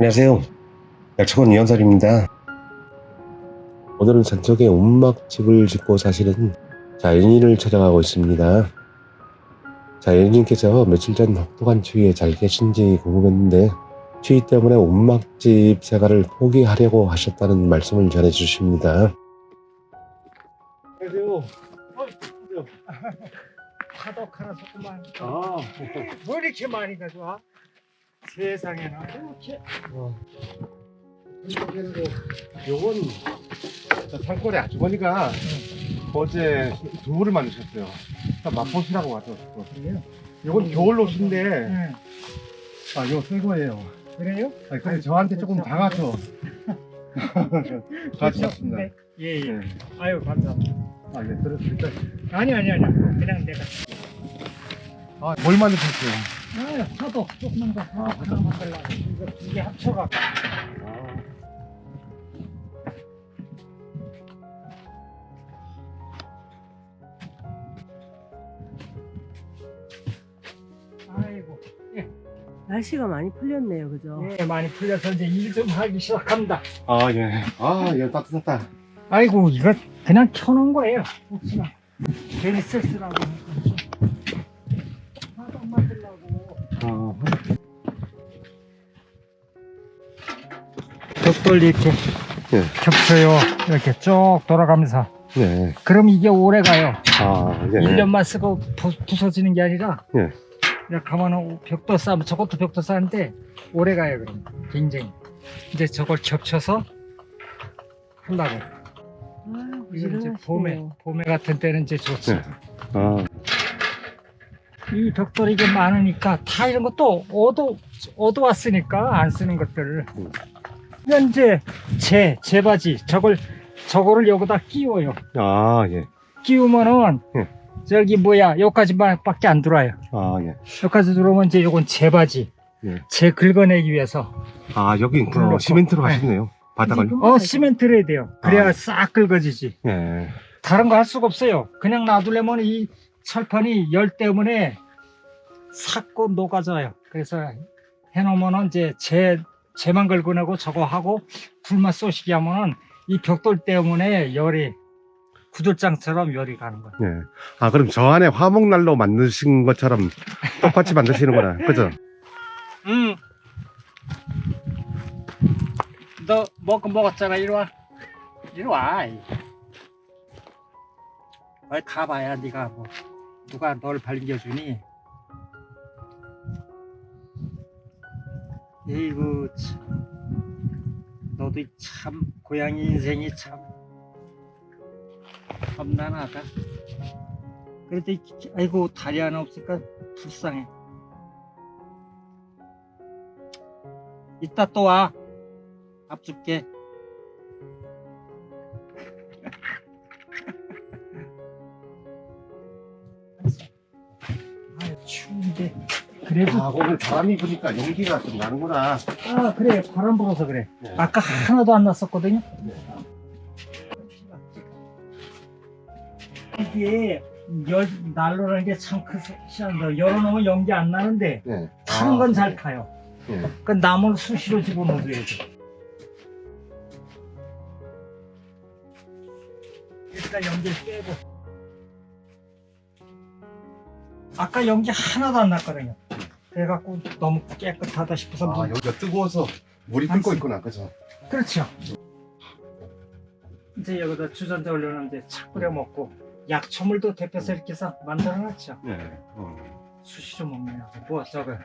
안녕하세요. 약초원 이현설입니다. 오늘은 산적에 온막집을 짓고 사시는 자연인을 찾아가고 있습니다. 자연인께서 며칠 전 혹독한 추위에 잘 계신지 궁금했는데 추위 때문에 온막집 생활을 포기하려고 하셨다는 말씀을 전해주십니다. 그래도 파독 하나 줬구만. 아, 뭐 이렇게 많이 가져와? 세상에나 이렇게. 요건 산골에 아주머니가 어제 두부를 만드셨어요. 맛보시라고 가져왔고. 그래요? 요건 겨울 옷인데 응. 아, 이거 새 거예요. 그래요? 아, 근데 저한테 조금 작아서 가져왔습니다. 네. 예, 예. 네. 아유, 감사합니다. 아, 예, 들었습니다. 아니, 아니, 아니. 그냥 내가. 아, 뭘 만드셨어요? 아, 파독 조금만 더 파독 하나 만들라고. 이거 두 개 합쳐가. 아이고. 날씨가 많이 풀렸네요, 그죠? 예, 많이 풀려서 이제 일 좀 하기 시작합니다. 아, 예. 아, 예, 따뜻하다. 아이고, 이거 그냥 켜놓은 거예요. 혹시나. 괜히 쓸쓸하고. 벽돌 이렇게 예. 겹쳐요. 이렇게 쭉 돌아가면서. 네. 그럼 이게 오래 가요. 아, 예. 1년만 쓰고 부, 부서지는 게 아니라. 예. 그냥 가만히 벽돌 쌓으면 저것도 벽돌 쌓는데 오래 가요, 그럼. 굉장히. 이제 저걸 겹쳐서 하려고. 아, 이거 이제. 봄에, 봄에 같은 때는 이제 좋지. 네. 아, 이 벽돌이 이게 많으니까 다 이런 것도 얻어, 얻어왔으니까 안 쓰는 것들을. 음. 이건 이제 재, 재바지. 저걸, 저거를 여기다 끼워요. 아, 예. 끼우면은 예. 저기 뭐야 여기까지만 밖에 안 들어와요 아, 예. 여기까지 들어오면 이제 요건 재바지 예. 재 긁어내기 위해서 아, 여기 그 그렇고. 시멘트로 네. 하시네요. 바닥을. 어 시멘트를 해야 돼요 그래야 아. 싹 긁어지지 예. 다른 거 할 수가 없어요 그냥 놔두려면 이 철판이 열 때문에 삭고 녹아져요 그래서 해놓으면은 이제 재 재만 긁어내고 저거 하고 불만 쏘시게 하면은 이 벽돌 때문에 열이 구들장처럼 열이 가는 거예요 예. 아, 그럼 저 안에 화목난로 만드신 것처럼 똑같이 만드시는구나. 그죠? 응. 너 먹고 먹었잖아. 이리 와. 이리 와. 이. 어디 가봐야 네가 뭐 누가 널 반겨주니? 참. 너도 참 고양이 인생이 참 험난하다. 그래도 이- 아이고 다리 하나 없으니까 불쌍해. 이따 또 와. 밥 줄게. 그래도 아, 오늘 바람이 부니까 연기가 좀 나는구나. 아 그래 바람 불어서 그래. 네. 아까 하나도 안 났었거든요. 이게 열 난로라는 게참 희한하다. 열어놓으면 연기 안 나는데 네. 타는 건 잘 타요. 예. 그 나무를 수시로 집어넣어줘야죠. 일단 연기를 빼고. 아까 연기 하나도 안 났거든요. 그래갖고 너무 깨끗하다 싶어서 아, 물- 여기가 뜨거워서 물이 안 끓고 쓰- 있구나. 그죠? 그렇죠. 이제 여기다 주전자 올려놓으면 이제 착 끓여 먹고 약초물도 데펴서 이렇게 해서 만들어놨죠. 네. 어. 수시로 먹네요. 뭐 저거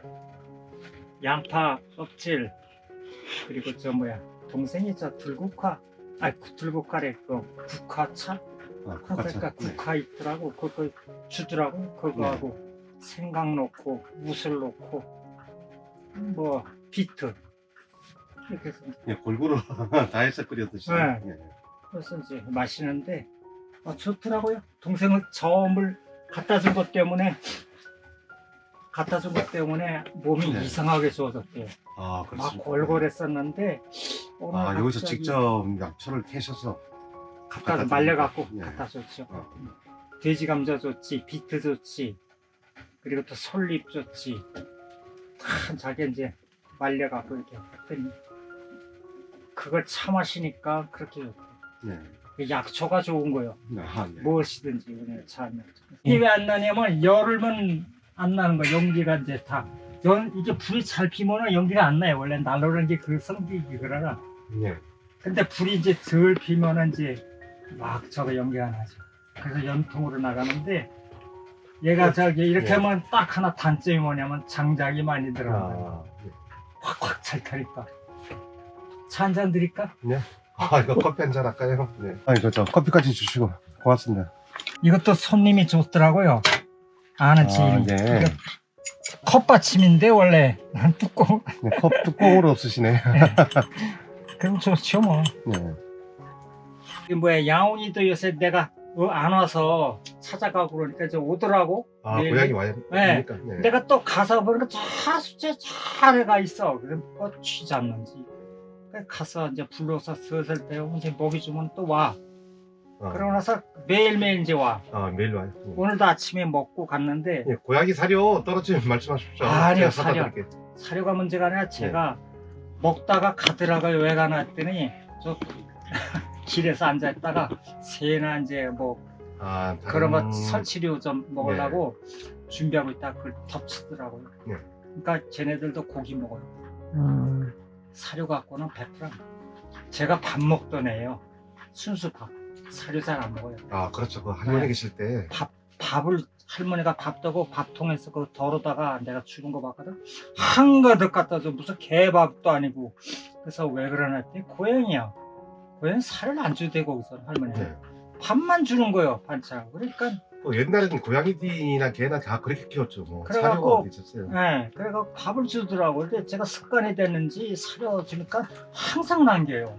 양파 껍질 그리고 저 뭐야 동생이 저 들국화 아 들국화래 그 국화차 아, 그러니까 국화차. 네. 국화 있더라고 그거 주더라고 그거하고 생강 넣고 무술 넣고 뭐 비트 이렇게 해서 예, 골고루 다 해서 끓여 드시네. 네. 예. 그래서 이제 마시는데 어, 좋더라고요. 동생은 저음을 갖다 준 것 때문에 갖다 준 것 때문에 몸이 네. 이상하게 좋아졌대요. 아, 막 그렇습니다. 골골했었는데 오늘 아, 여기서 갑자기 직접 약초를 캐셔서 갖다 갖다 말려 갖고 예. 갖다 줬죠. 어. 돼지 감자 줬지, 비트 줬지, 그리고 또 솔잎. 참 자기 이제 말려갖고 이렇게 했더니 그걸 차 마시니까 그렇게 좋고 네. 약초가 좋은 거예요. 아, 네. 무엇이든지 그냥 차면 이게 왜안 나냐면 여름은 안 나는 거 연기가 이제 다 연, 이게 불이 잘 피면은 연기가 안 나요. 원래 날로는 게 그 성격이 그러나 네. 근데 불이 이제 덜 피면은 이제 막 저거 연기가 나죠. 그래서 연통으로 나가는데 얘가 저기 이렇게 네. 하면 딱 하나 단점이 뭐냐면 장작이 많이 들어가요. 아, 네. 확확 잘 타니까. 차 한 잔 드릴까? 아, 이거 커피 한 잔 할까요? 네. 아, 이거 저 커피까지 주시고 고맙습니다. 이것도 손님이 줬더라고요. 아는 아, 지인이. 네. 이거 컵받침인데 원래 뚜껑. 네, 컵 뚜껑으로 없으시네. 그럼 좋죠 뭐. 네. 이 뭐야 양훈이도 요새 내가 어, 안 와서 찾아가고 그러니까 이제 오더라고. 아, 네. 고양이 와야 네. 되니까. 네. 내가 또 가서 보니까 잘 숙제 잘 해가 있어. 그럼 뭐 취지 않는지. 그래서 가서 이제 불러서 슬슬 배우고 이제 먹이 주면 또 와. 아, 그러고 나서 매일매일 이제 와. 아, 매일 와요. 네. 오늘도 아침에 먹고 갔는데 네, 고양이 사료 떨어지면 말씀하십시오. 아니요, 사료. 사료가 문제가 아니라 네. 제가 먹다가 가더라고요. 왜 가나 했더니 저 길에서 앉아 있다가 새나 이제 뭐 아, 다른- 그런 거 설치료 좀 먹으려고 준비하고 있다 그걸 덮치더라고요. 네. 그러니까 쟤네들도 고기 먹어요. 음. 사료 갖고는 100g. 제가 밥 먹던 애요. 순수 밥. 사료 잘 안 먹어요. 아, 그렇죠. 그 할머니 네. 계실 때. 밥을 할머니가 밥 떠고 밥통에서 그 덜어다가 내가 주는 거 봤거든. 한가득 갖다 줘. 무슨 개밥도 아니고. 그래서 왜 그러나 했더니 고양이야. 고양이 살을 안 줘도 되고 우선 할머니. 네. 밥만 주는 거예요 반찬. 그러니까 또 옛날에는 고양이나 개나 다 그렇게 키웠죠. 뭐 그래갖고- 사료가 어디 있었어요. 네, 그래서 밥을 주더라고요. 근데 제가 습관이 됐는지 사료 주니까 항상 남겨요.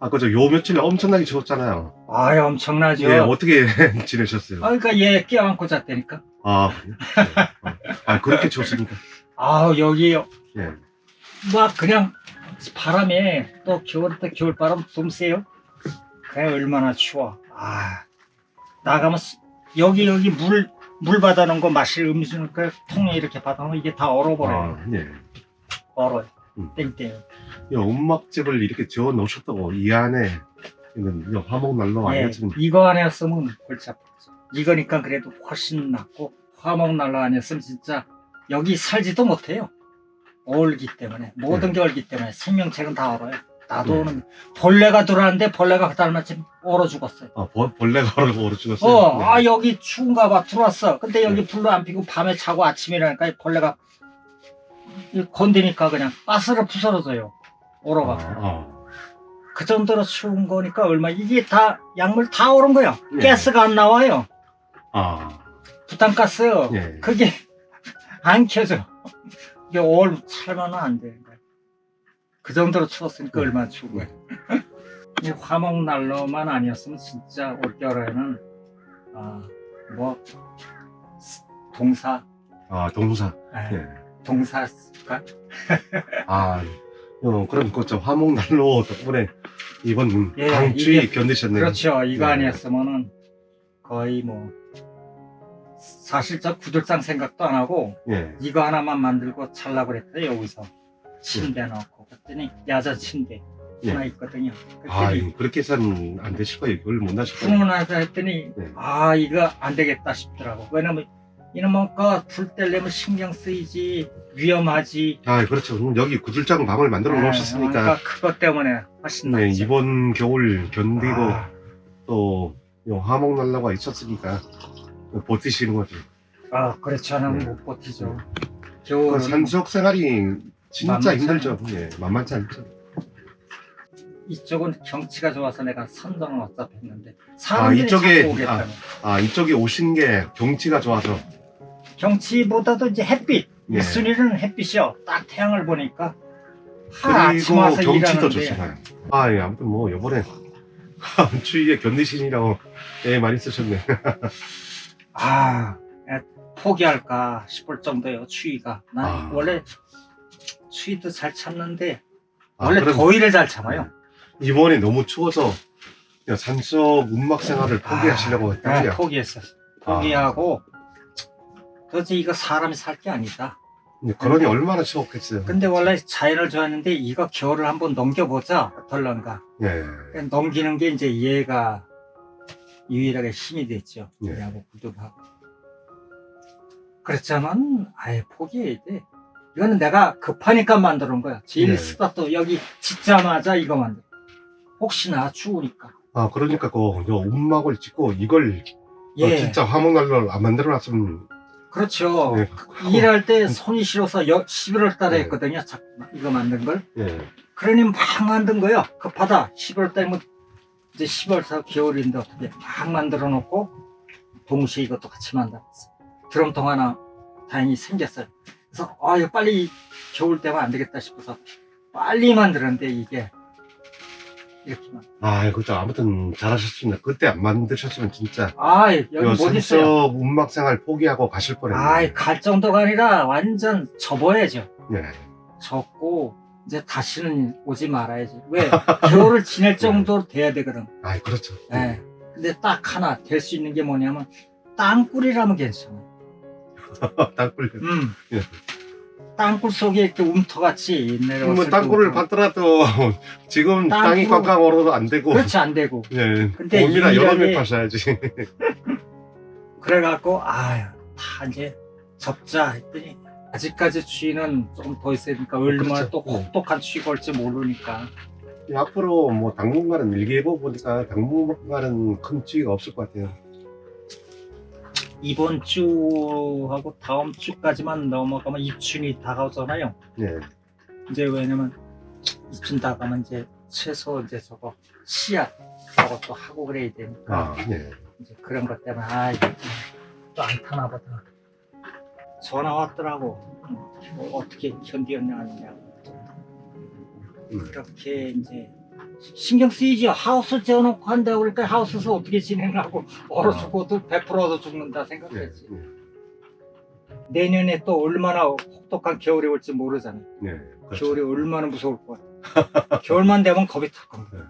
아, 그죠. 요 며칠 엄청나게 추웠잖아요. 아유 엄청나죠. 네, 어떻게 지내셨어요? 아, 그러니까 얘 껴안고 잤다니까. 아, 그래요? 네. 어. 아, 그렇게 추웠습니까? 아 여기 네. 막 그냥 바람에 또 겨울 때 겨울바람 좀 세요. 그래 얼마나 추워. 아 나가면 스- 여기 여기 물 물 받아놓은 거 마실 음료수는 그 통에 이렇게 받아놓으면 이게 다 얼어버려요. 아, 네. 얼어요. 음. 땡땡. 이 움막집을 이렇게 지어 놓으셨다고 이 안에 있는 이 화목 난로 예, 아니었으면 이거 아니었으면 골치 아팠죠. 이거니까 그래도 훨씬 낫고 화목 난로 아니었으면 진짜 여기 살지도 못해요. 얼기 때문에 모든 게 얼기 때문에 생명체는 다 얼어요. 나도 네. 는 벌레가 들어왔는데 벌레가 그달 마침 얼어 죽었어요. 아, 벌, 벌레가 얼어 얼어 죽었어요. 어, 네. 아 여기 추운가 봐 들어왔어. 근데 여기 네. 불로 안 피고 밤에 자고 아침에 일어나니까 이 벌레가 이 건드니까 그냥 가스로 부서져요. 얼어가. 아, 그 정도로 추운 거니까 얼마 이게 다 약물 다 얼은 거야. 네. 가스가 안 나와요. 아, 부탄가스 예. 그게 안 켜져. 이게 얼 살면 안 돼. 그 정도로 추웠으니까 네. 얼마나 거야. 이 화목 난로만 아니었으면 진짜 올겨울에는 아 뭐 동사 아, 동사. 아, 예. 동사 가 아, 어, 그럼 그저 화목 난로 덕분에 이번 예, 강추위 이게- 견디셨네요. 그렇죠. 이거 네. 아니었으면은 거의 뭐 사실 저 구들장 생각도 안 하고 예. 이거 하나만 만들고 잘라 그랬어요 여기서 침대 넣고 그랬더니 야자 침대 예. 하나 있거든요. 아, 그랬더니 그렇게 해서는 안 되실 거예요. 이걸 못 하실 거예요. 훈훈하다 했더니 네. 아 이거 안 되겠다 싶더라고. 왜냐면 이놈의 거불 떼려면 신경 쓰이지 위험하지. 아, 그렇죠. 그럼 여기 구들장 방을 만들어 아, 놓으셨으니까 그러니까 그것 때문에 훨씬 네, 낫죠. 이번 겨울 견디고 아, 또 요 화목 난로가 있었으니까 버티시는 거죠. 아 그렇잖아는 네. 못 버티죠. 그 겨울은 산속 생활이 진짜 만만치 힘들죠. 예, 만만치 않죠. 이쪽은 경치가 좋아서 내가 선정을 어차피 했는데 아, 사람들이 이쪽에- 자꾸 오겠다는 아, 이쪽에 오신 게 경치가 좋아서. 경치보다도 이제 햇빛 예. 이 순위는 햇빛이요 딱 태양을 보니까 하, 아침 그리고 와서 경치도 일하는데 좋잖아요. 아, 예, 아무튼 뭐, 요번에 추위에 견디시느라고 예, 많이 쓰셨네. 아 에, 포기할까 싶을 정도예요 추위가 난 아. 원래 추위도 잘 참는데 아, 원래 그럼 더위를 잘 참아요 이번에 너무 추워서 그냥 산속 운막 생활을 포기하시려고 네, 했다고요. 포기했어 포기하고 도대체 이거 사람이 살 게 아니다 그러니 얼마나 추웠겠어요. 근데 원래 자연을 좋아하는데 이거 겨울을 한번 넘겨보자 어떨런가 예. 넘기는 게 이제 얘가 유일하게 힘이 됐죠 예. 얘하고 구두하고 그렇지만 아예 포기해야 돼 이거는 내가 급하니까 만들어 놓은 거야 제일 예. 스타트 여기 짓자마자 이거 만들 혹시나 추우니까 아, 그러니까 그, 요 움막을 짓고 이걸 예 어, 진짜 화목난로를 안 만들어 놨으면 그렇죠 예. 일할 때 손이 시려서 여, 11월 달에 예. 했거든요 자, 이거 만든 걸 예. 그러니 막 만든 거야. 급하다. 10월 달이면 이제 10월서 겨울인데 어떻게 막 만들어 놓고 동시에 이것도 같이 만들었어. 드럼통 하나 다행히 생겼어요. 그래서 아 이거 빨리 겨울 되면 안 되겠다 싶어서 빨리 만들었는데 이게 이렇게만. 아, 그죠. 아무튼 잘하셨습니다. 그때 안 만드셨으면 진짜 아 여기 요못 있어요. 산속 운막 생활 포기하고 가실 뻔했네. 아이 갈 정도가 아니라 완전 접어야죠. 예. 접고 이제 다시는 오지 말아야지. 왜 겨울을 지낼 정도로 돼야 되거든. 아, 그렇죠. 예. 근데 딱 하나 될 수 있는 게 뭐냐면 땅굴이라면 괜찮아. 땅굴. 음. 예. 땅굴 속에 이렇게 움터같이 옛날에 뭐 왔을 땅굴을 때 받더라도 지금 땅이 꽝꽝 얼어도 안 되고. 그렇지 안 되고 예. 근데 봄이나 유일하게- 여름에 파셔야지. 그래갖고 아유 다 이제 접자 했더니 아직까지 추위는 조금 더 있으니까 얼마나 그렇죠. 또 혹독한 추위가 올지 모르니까 예, 앞으로 뭐 당분간은 일기예보 보니까 당분간은 큰 추위가 없을 것 같아요. 이번 주하고 다음 주까지만 넘어가면 입춘이 다가오잖아요. 예. 이제 왜냐면 입춘 다가면 이제 채소 이제 저거 씨앗 저것도 하고 그래야 되니까 아, 예. 이제 그런 것 때문에 아 이거 또안 타나 보다 전화 왔더라고 뭐 어떻게 견디었냐 하느냐 음. 그렇게 이제 신경 쓰이죠 하우스 재워놓고 한다고 그러니까 하우스에서 어떻게 지내려고 얼어 아. 죽어도 100% 얻어 죽는다 예. 생각했지 예. 내년에 또 얼마나 혹독한 겨울이 올지 모르잖아 예. 그렇죠. 겨울이 얼마나 무서울 것 같아 겨울만 되면 겁이 탁 겁니다 네.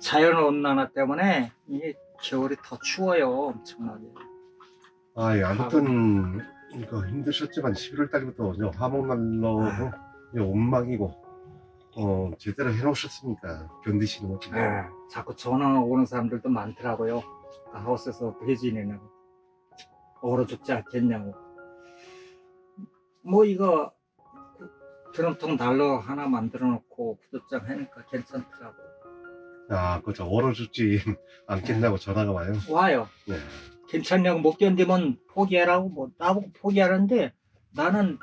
자연 온난화 때문에 이게 겨울이 더 추워요 엄청나게 아, 예. 아무튼 이거 힘드셨지만 11월 달부터 이제 화목난로 온막이고 어 제대로 해놓으셨으니까 견디시는 거죠. 네. 자꾸 전화 오는 사람들도 많더라고요. 아, 하우스에서 어떻게 지내냐고. 얼어 죽지 않겠냐고. 뭐 이거 드럼통 난로 하나 만들어 놓고 구두장 하니까 괜찮더라고. 아, 그죠. 얼어 죽지 않겠냐고 전화가 와요. 와요. 네. 괜찮냐고 못 견디면 포기하라고 뭐 나보고 포기하는데 나는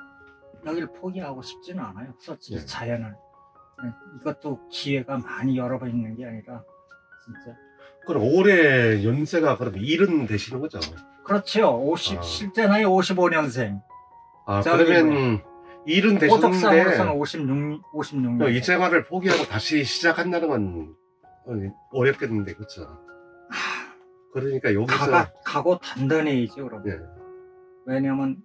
여기를 포기하고 싶지는 않아요. 솔직히 네. 자연을. 네, 이것도 기회가 많이 여러 번 있는 게 아니라 진짜. 그럼 올해 연세가 그럼 일은 되시는 거죠? 그렇죠. 50, 아. 실제 나이 55년생. 아, 그러면 일은 되셨는데 56, 56년. 또이 생활을 포기하고 다시 시작한다는 건 어, 어렵겠는데, 그렇죠? 그러니까 여기서 가가, 가고 단단해야지, 그럼. 예. 왜냐면,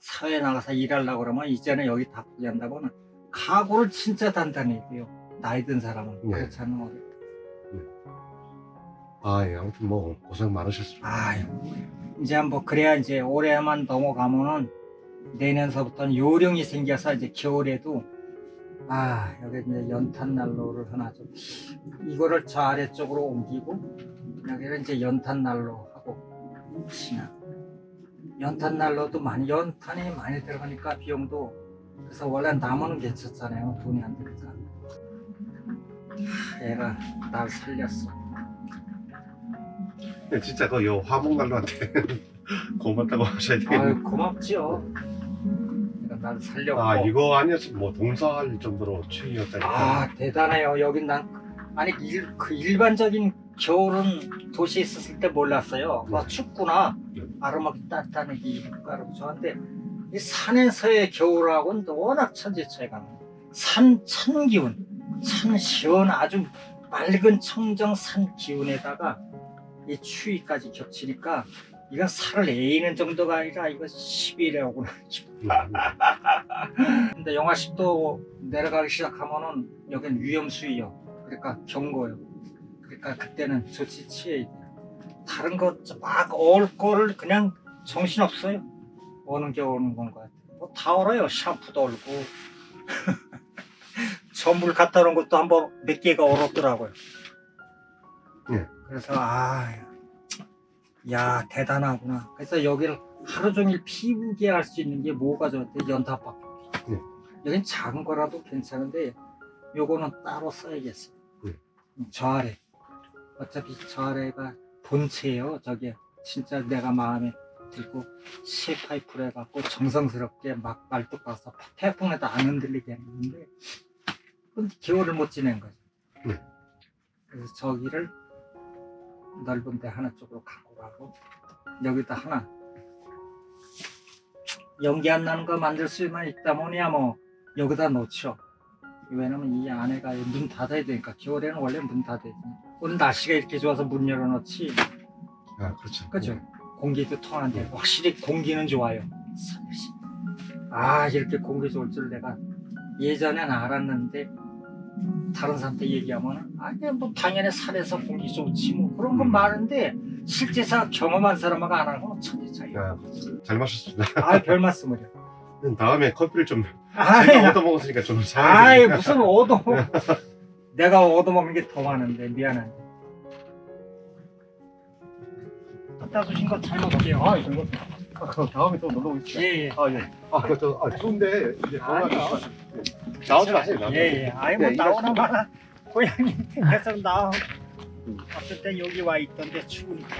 사회에 나가서 일하려고 그러면, 이제는 여기 다 포기한다고는, 각오를 진짜 단단해야 돼요. 나이 든 사람은. 예. 그렇지 않으면 어려워. 아, 예. 아무튼 뭐 고생 많으셨습니다. 아유, 이제 뭐, 그래야 이제 올해만 넘어가면은, 내년서부터는 요령이 생겨서 이제 겨울에도, 아, 여기 이제 연탄 난로를 하나 좀, 이거를 저 아래쪽으로 옮기고, 여기를 이제 연탄 난로 하고, 혹시나. 연탄 난로도 많이, 연탄이 많이 들어가니까 비용도, 그래서 원래 나무는 괜찮잖아요. 돈이 안 드니까. 아, 얘가 날 살렸어. 네, 진짜 그 요 화목 난로한테 고맙다고 하셔야 되겠네요. 아유, 고맙지요. 내가 날 살렸고. 아 이거 아니었으면 뭐 동사할 정도로 추위였다니까. 아, 대단해요. 여긴 난 아니 일, 그 일반적인 겨울은 도시에 있었을 때 몰랐어요. 와 네. 춥구나. 네. 아로막 따뜻한 게 입가로 좋아한데 이 산에서의 겨울하고는 또 워낙 천지 차이가 나요. 산, 찬 기운, 찬 시원 아주 맑은 청정 산 기운에다가 이 추위까지 겹치니까 이건 살을 에이는 정도가 아니라 이거 시비래오구나. 음, 근데 영하 10도 내려가기 시작하면은 여긴 위험 수위요. 그러니까 경고요. 그러니까 그때는 조치 취해야 돼요. 다른 것막올 거를 그냥 정신 없어요. 오는 게 오는 건 것 같아요. 뭐뭐다 얼어요. 샴푸도 얼고. 전물 갖다 놓은 것도 한번 몇 개가 얼었더라고요. 예. 그래서 아, 야 대단하구나. 그래서 여기를 하루 종일 피우게 할 수 있는 게 뭐가 좋대? 연탄밖에. 예. 여긴 작은 거라도 괜찮은데 요거는 따로 써야겠어요. 예. 저 아래. 어차피 저 아래가 본체예요. 저게 진짜 내가 마음에 들고 새 파이프로 해갖고 정성스럽게 막 말뚝 가서 태풍에도 안 흔들리게 했는데 근데 겨울을 못 지낸 거죠. 네. 그래서 저기를 넓은 데 하나 쪽으로 갖고 가고 여기다 하나 연기 안 나는 거 만들 수만 있다면야 뭐 여기다 놓죠. 왜냐면 이 안에가 문 닫아야 되니까 겨울에는 원래 문 닫아야 돼. 오늘 날씨가 이렇게 좋아서 문 열어놓지. 아, 그렇죠. 그죠? 공기도 통한데 확실히 공기는 좋아요. 아 이렇게 공기 좋을 줄 내가 예전엔 알았는데 다른 사람한테 얘기하면 아니 뭐 당연히 산에서 공기 좋지 뭐 그런 건 음. 많은데 실제상 경험한 사람하고 안 하고 천지 차이. 아, 잘 마셨습니다. 아별 말씀을요. 다음에 커피를 좀 아이, 제가 얻어 먹었으니까 좀 아이 잘해야 무슨 얻어 내가 얻어먹는 게 더 많은데 미안한데. 갖다 주신 거 잘 먹을게요. 아, 이거 아, 그럼 다음에 또 놀러 오겠습니다. 예 예. 아, 예. 아, 그, 저, 아, 좋은데, 이제 아니요. 나오지 마세요, 나오지 예, 예. 아이, 뭐, 네, 나오나 마나. 고양이 계속 나오. 음. 어쨌든 여기 와 있던데 추우니까.